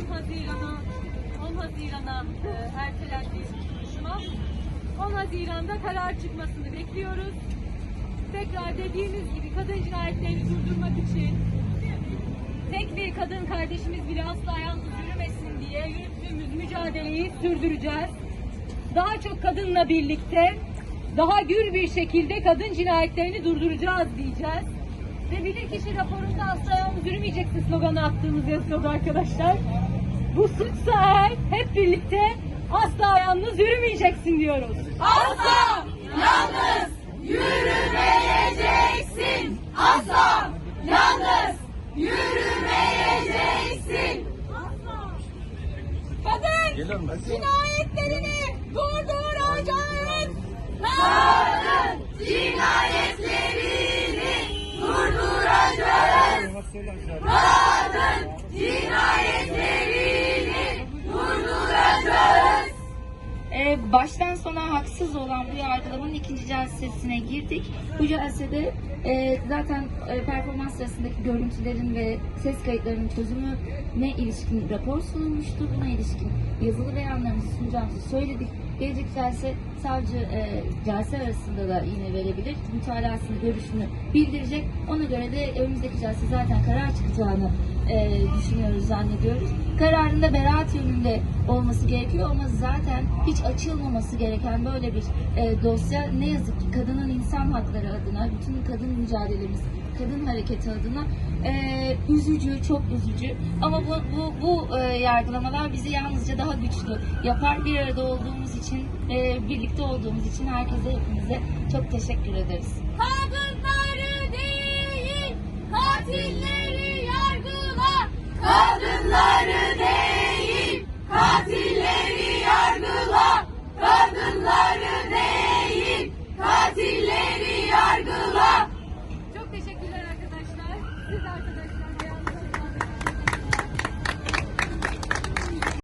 Haziran'a 10 Haziran'a e, ertelendiği duruşma. 10 Haziran'da karar çıkmasını bekliyoruz. Tekrar dediğimiz gibi kadın cinayetlerini durdurmak için tek bir kadın kardeşimiz bile asla yalnız yürümesin diye yürüttüğümüz mücadeleyi sürdüreceğiz. Daha çok kadınla birlikte daha gür bir şekilde kadın cinayetlerini durduracağız diyeceğiz. Ve bilirkişi raporunda asla yalnız yürümeyeceksin sloganı attığımız yazıyordu arkadaşlar. Bu suçsa eğer hep birlikte asla yalnız yürümeyeceksin diyoruz. Asla yalnız yürümeyeceksin. Asla yalnız yürümeyeceksin. Kadın cinayetlerini durduracağız. Kadın cinayetlerini durduracağız. Kadın baştan sona haksız olan bu yargılamanın ikinci celsesine girdik. Bu celsede e, zaten e, performans sırasındaki görüntülerin ve ses kayıtlarının çözümüne ilişkin rapor sunulmuştu. Buna ilişkin yazılı beyanlarımızı sunacağımızı söyledik. Gelecek celse savcı e, celse arasında da yine verebilir. Mütalasını, görüşünü bildirecek. Ona göre de önümüzdeki celse zaten karar çıkacağını e, düşünüyoruz, zannediyoruz. Kararında beraat yönünde olması gerekiyor ama zaten hiç açılmaması gereken böyle bir e, dosya ne yazık ki kadının insan hakları adına, bütün kadın mücadelemiz, kadın hareketi adına e, üzücü, çok üzücü. Ama bu, bu, bu e, yargılamalar bizi yalnızca daha güçlü yapar. Bir arada olduğumuz için, e, birlikte olduğumuz için herkese, hepinize çok teşekkür ederiz. Kadınları